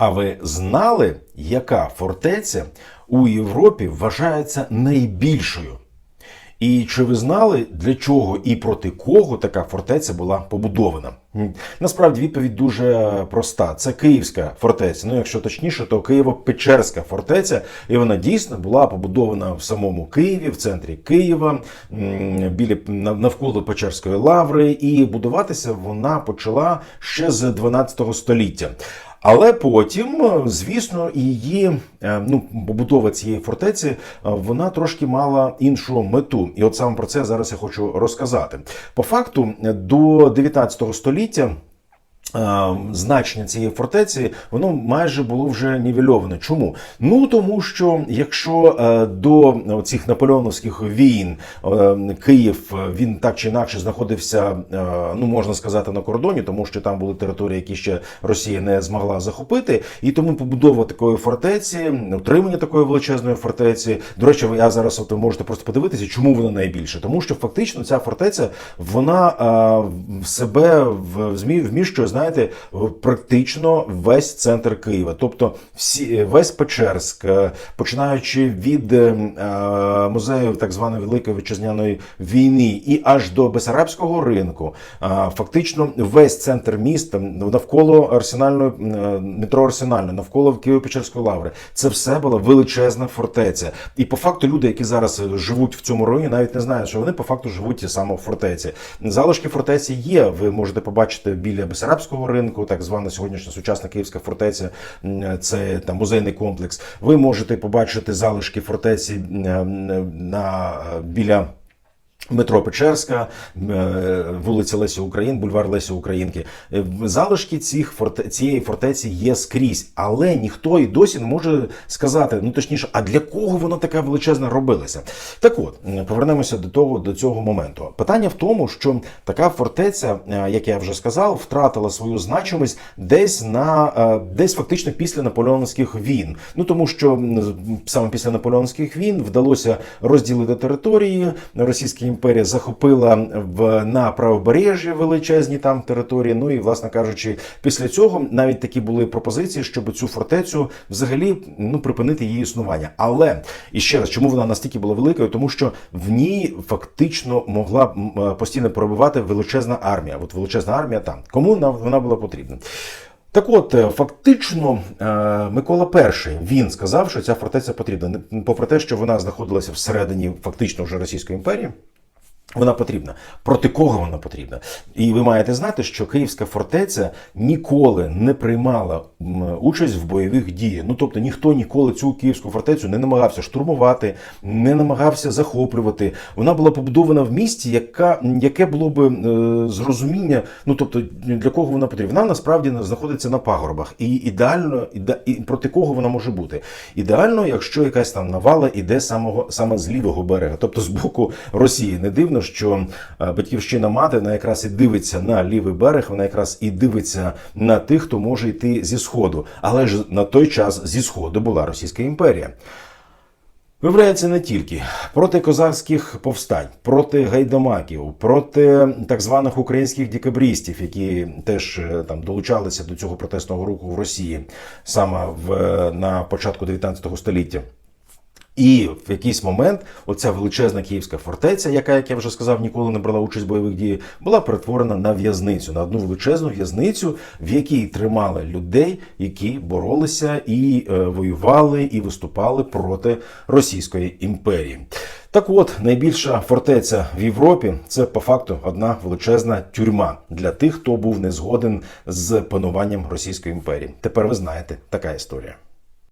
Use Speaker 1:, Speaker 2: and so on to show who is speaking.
Speaker 1: А ви знали, яка фортеця у Європі вважається найбільшою? І чи ви знали, для чого і проти кого така фортеця була побудована? Насправді відповідь дуже проста: це Київська фортеця. Ну, якщо точніше, то Києво-Печерська фортеця, і вона дійсно була побудована в самому Києві, в центрі Києва, біля навколо Печерської лаври, і будуватися вона почала ще з 12 століття. Але потім, е, звісно, її е, ну, побудова цієї фортеці е, вона трошки мала іншу мету. І от саме про це зараз я хочу розказати. По факту, до 19 століття. Е, Значення цієї фортеці воно майже було вже нівельоване. Чому? Ну тому що якщо е, до цих наполеоновських війн е, Київ він так чи інакше знаходився, ну можна сказати, на кордоні, тому що там були території, які ще Росія не змогла захопити, і тому побудова такої фортеці, утримання такої величезної фортеці. До речі, я зараз от ви можете просто подивитися, чому вона найбільше, тому що фактично ця фортеця вона в себе в змі вміщує, знаєте, в практично весь центр Києва, тобто всі весь Печерськ, е, починаючи від е, е, музею так званої Великої вітчизняної війни і аж до Бесарабського ринку, фактично весь центр міста навколо арсенальної метро Арсенальної, навколо Києво-Печерської лаври. Це все була величезна фортеця. І по факту люди, які зараз живуть в цьому районі, навіть не знають, що вони по факту живуть саме в фортеці. Залишки фортеці є. Ви можете побачити біля Бесарабського ринку, так звана сьогоднішня сучасна Київська фортеця. Це там музейний комплекс. Ви можете побачити залишки фортеці на біля. Метро Печерська, е, вулиця Лесі Україн, бульвар Лесі Українки. Е, Залишки цих цієї фортеці є скрізь, але ніхто і досі не може сказати, ну точніше, а для кого вона така величезна робилася? Так от повернемося до того до цього моменту. Питання в тому, що така фортеця, е, як я вже сказав, втратила свою значимість десь на десь фактично після наполеонських війн. Ну тому що саме після наполеонських війн вдалося розділити території. Російська імперія захопила в на правобережжі величезні там території. Ну і власне кажучи, після цього навіть такі були пропозиції, щоб цю фортецю взагалі ну припинити її існування. Але і ще раз, чому вона настільки була великою? Тому що в ній фактично могла е, постійно перебувати величезна армія. От величезна армія там. Кому вона, була потрібна? Так от, е, фактично, е, Микола І він сказав, що ця фортеця потрібна, попри те, що вона знаходилася всередині фактично вже Російської імперії. Вона потрібна. Проти кого вона потрібна? І ви маєте знати, що Київська фортеця ніколи не приймала участь в бойових діях. Ну тобто ніхто ніколи цю київську фортецю не намагався штурмувати, не намагався захоплювати. Вона була побудована в місті, яка яке було б е, зрозуміння. Ну тобто для кого вона потрібна? Вона насправді знаходиться на пагорбах. І ідеально іде- і проти кого вона може бути? Ідеально, якщо якась там навала іде самого саме з лівого берега, тобто з боку Росії. Не дивно, що е, батьківщина мати вона якраз і дивиться на лівий берег, вона якраз і дивиться на тих, хто може йти зі сходу. Але ж на той час зі сходу була Російська імперія. Виявляється не тільки проти козацьких повстань, проти гайдамаків, проти так званих українських декабристів, які теж е, там долучалися до цього протестного руху в Росії саме в е, на початку 19 століття. І в якийсь момент оця величезна київська фортеця, яка, як я вже сказав, ніколи не брала участь в бойових діях, була перетворена на в'язницю, на одну величезну в'язницю, в якій тримали людей, які боролися і е, воювали, і виступали проти Російської імперії. Так от, найбільша фортеця в Європі це по факту одна величезна тюрма для тих, хто був не згоден з пануванням Російської імперії. Тепер ви знаєте така історія.